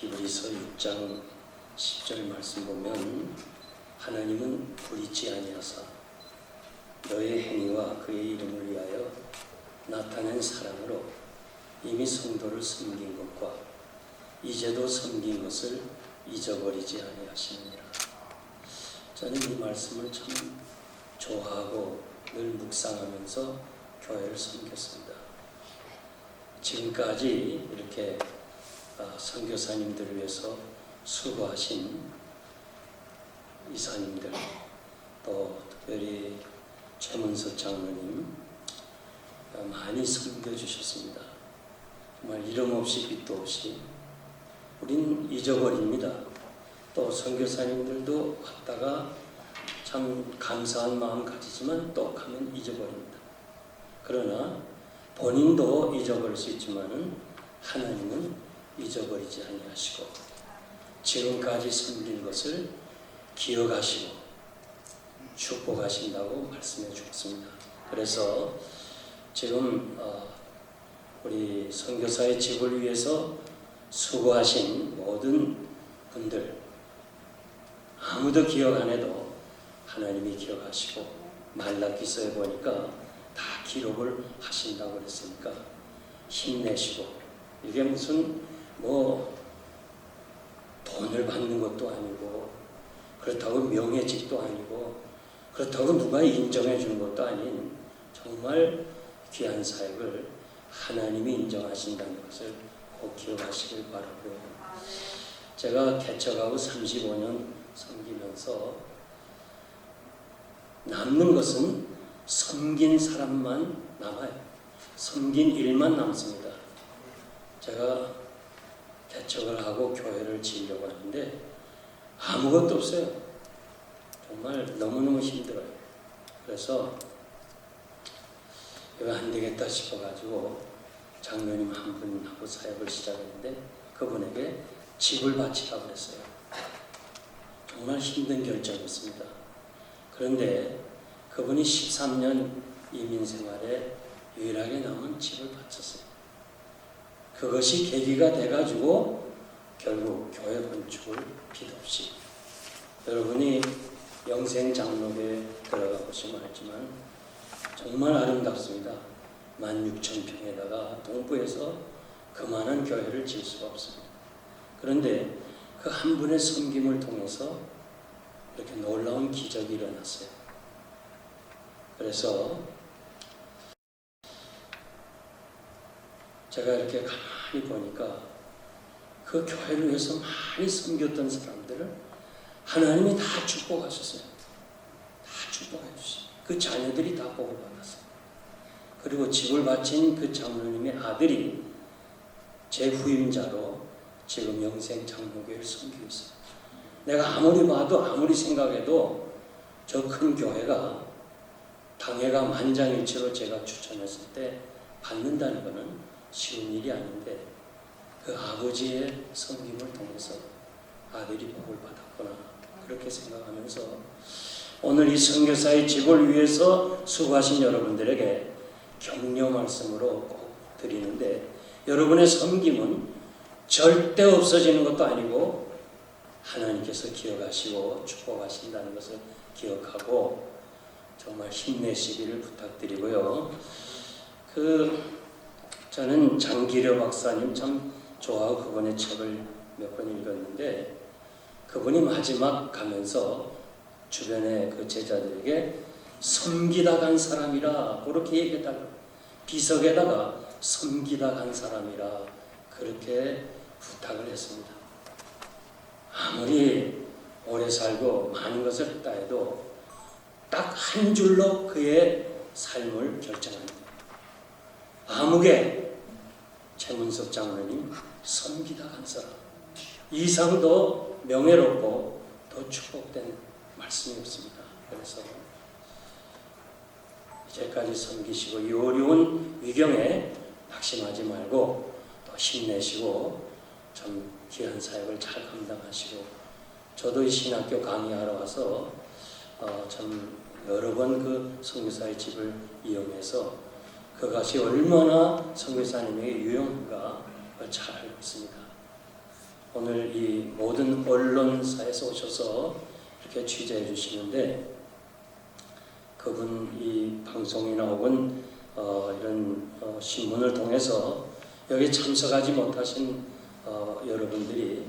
히브리서 6장 10절 말씀 보면 하나님은 불의치 아니하사 너의 행위와 그의 이름을 위하여 나타낸 사랑으로 이미 성도를 섬긴 것과 이제도 섬긴 것을 잊어버리지 아니하시느니라. 저는 이 말씀을 참 좋아하고 늘 묵상하면서 교회를 섬겼습니다. 지금까지 이렇게 아, 선교사님들을 위해서 수고하신 이사님들 또 특별히 최문서 장로님 아, 많이 섬겨주셨습니다. 정말 이름 없이 빛도 없이 우린 잊어버립니다. 또 선교사님들도 갔다가 참 감사한 마음 가지지만 또 가면 잊어버립니다. 그러나 본인도 잊어버릴 수 있지만은 하나님은 잊어버리지 아니하시고 지금까지 섬긴 것을 기억하시고 축복하신다고 말씀해 주셨습니다. 그래서 지금 어, 우리 선교사의 집을 위해서 수고하신 모든 분들 아무도 기억 안 해도 하나님이 기억하시고 말라기서에 보니까 다 기록을 하신다고 그랬으니까 힘내시고 이게 무슨 뭐 돈을 받는 것도 아니고 그렇다고 명예직도 아니고 그렇다고 누가 인정해 주는 것도 아닌 정말 귀한 사역을 하나님이 인정하신다는 것을 꼭 기억하시길 바라고요. 제가 개척하고 35년 섬기면서 남는 것은 섬긴 사람만 남아요. 섬긴 일만 남습니다. 제가 개척을 하고 교회를 지으려고 하는데 아무것도 없어요. 정말 너무너무 힘들어요. 그래서 이거 안 되겠다 싶어가지고 장로님 한 분하고 사역을 시작했는데 그분에게 집을 바치라고 그랬어요. 정말 힘든 결정이었습니다. 그런데 그분이 13년 이민 생활에 유일하게 남은 집을 바쳤어요. 그것이 계기가 돼가지고 결국 교회 건축을 빚없이 여러분이 영생 장로교에 들어가 보시면 알지만 정말 아름답습니다. 16,000평에다가 동부에서 그만한 교회를 지을 수가 없습니다. 그런데 그 한 분의 섬김을 통해서 이렇게 놀라운 기적이 일어났어요. 그래서 제가 이렇게 가만히 보니까 그 교회를 위해서 많이 섬겼던 사람들을 하나님이 다 축복하셨어요. 다 축복해 주시. 그 자녀들이 다 복을 받았어요. 그리고 집을 바친 그 장로님의 아들이 제 후임자로 지금 영생 장로교회를 섬기고 있어요. 내가 아무리 봐도 아무리 생각해도 저 큰 교회가 당회가 만장일치로 제가 추천했을 때 받는다는 것은 쉬운 일이 아닌데 그 아버지의 섬김을 통해서 아들이 복을 받았구나 그렇게 생각하면서 오늘 이 선교사의 집을 위해서 수고하신 여러분들에게 격려 말씀으로 꼭 드리는데 여러분의 섬김은 절대 없어지는 것도 아니고 하나님께서 기억하시고 축복하신다는 것을 기억하고 정말 힘내시기를 부탁드리고요. 그 저는 장기려 박사님 참 좋아하고 그분의 책을 몇 번 읽었는데 그분이 마지막 가면서 주변의 그 제자들에게 섬기다 간 사람이라 그렇게 얘기했다가 비석에다가 섬기다 간 사람이라 그렇게 부탁을 했습니다. 아무리 오래 살고 많은 것을 했다 해도 딱 한 줄로 그의 삶을 결정합니다. 아무개 최문석 장로님 섬기다 간 사람 이상도 명예롭고 더 축복된 말씀이 없습니다. 그래서 이제까지 섬기시고 이 어려운 위경에 낙심하지 말고 또 힘내시고 참 귀한 사역을 잘 감당하시고 저도 이 신학교 강의하러 와서 어, 참 여러 번그 선교사의 집을 이용해서 그것이 얼마나 선교사님에게 유용한가 잘 알고 있습니다. 오늘 이 모든 언론사에서 오셔서 이렇게 취재해 주시는데 그분 이 방송이나 혹은 어, 이런 어, 신문을 통해서 여기 참석하지 못하신 어, 여러분들이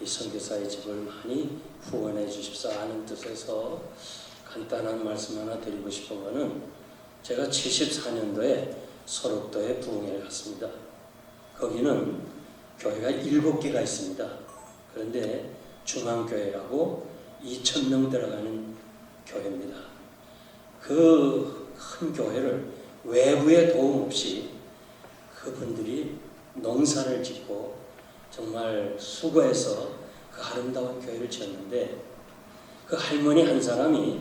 이 선교사의 집을 많이 후원해 주십사 하는 뜻에서 간단한 말씀 하나 드리고 싶은 거는 제가 74년도에 소록도에 부흥회를 갔습니다. 거기는 교회가 일곱 개가 있습니다. 그런데 중앙교회라고 2천 명 들어가는 교회입니다. 그 큰 교회를 외부의 도움 없이 그분들이 농사를 짓고 정말 수고해서 그 아름다운 교회를 지었는데 그 할머니 한 사람이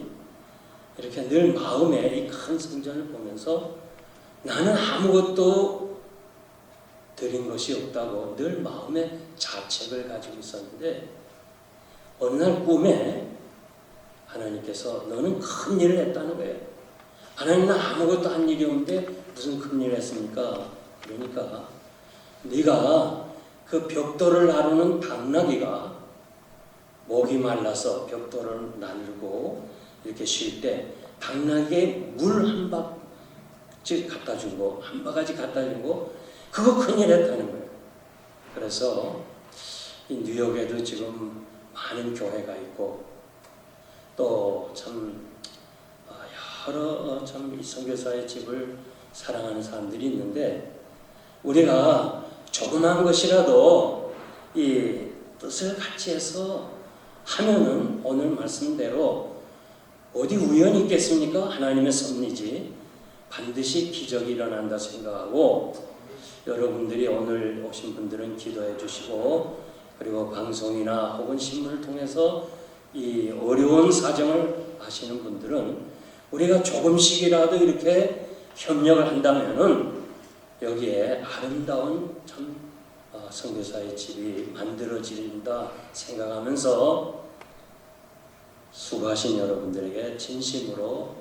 이렇게 늘 마음에 이 큰 성전을 보면서 나는 아무것도 드린 것이 없다고 늘 마음에 자책을 가지고 있었는데 어느 날 꿈에 하나님께서 너는 큰 일을 했다는 거예요. 하나님 나 아무것도 한 일이 없는데 무슨 큰 일을 했습니까? 그러니까 네가 그 벽돌을 나르는 당나귀가 목이 말라서 벽돌을 나르고 이렇게 쉴 때 당나귀에 물 한 바가지 갖다 주고 한 바가지 갖다 주고 그거 큰일 했다는 거예요. 그래서 이 뉴욕에도 지금 많은 교회가 있고 또참 여러 참이 선교사의 집을 사랑하는 사람들이 있는데 우리가 조그만 것이라도 이 뜻을 같이 해서 하면은 오늘 말씀대로 어디 우연이 있겠습니까? 하나님의 섭리지 반드시 기적이 일어난다 생각하고 여러분들이 오늘 오신 분들은 기도해 주시고 그리고 방송이나 혹은 신문을 통해서 이 어려운 사정을 아시는 분들은 우리가 조금씩이라도 이렇게 협력을 한다면은 여기에 아름다운 참 어, 선교사의 집이 만들어진다 생각하면서 수고하신 여러분들에게 진심으로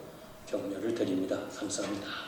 격려를 드립니다. 감사합니다.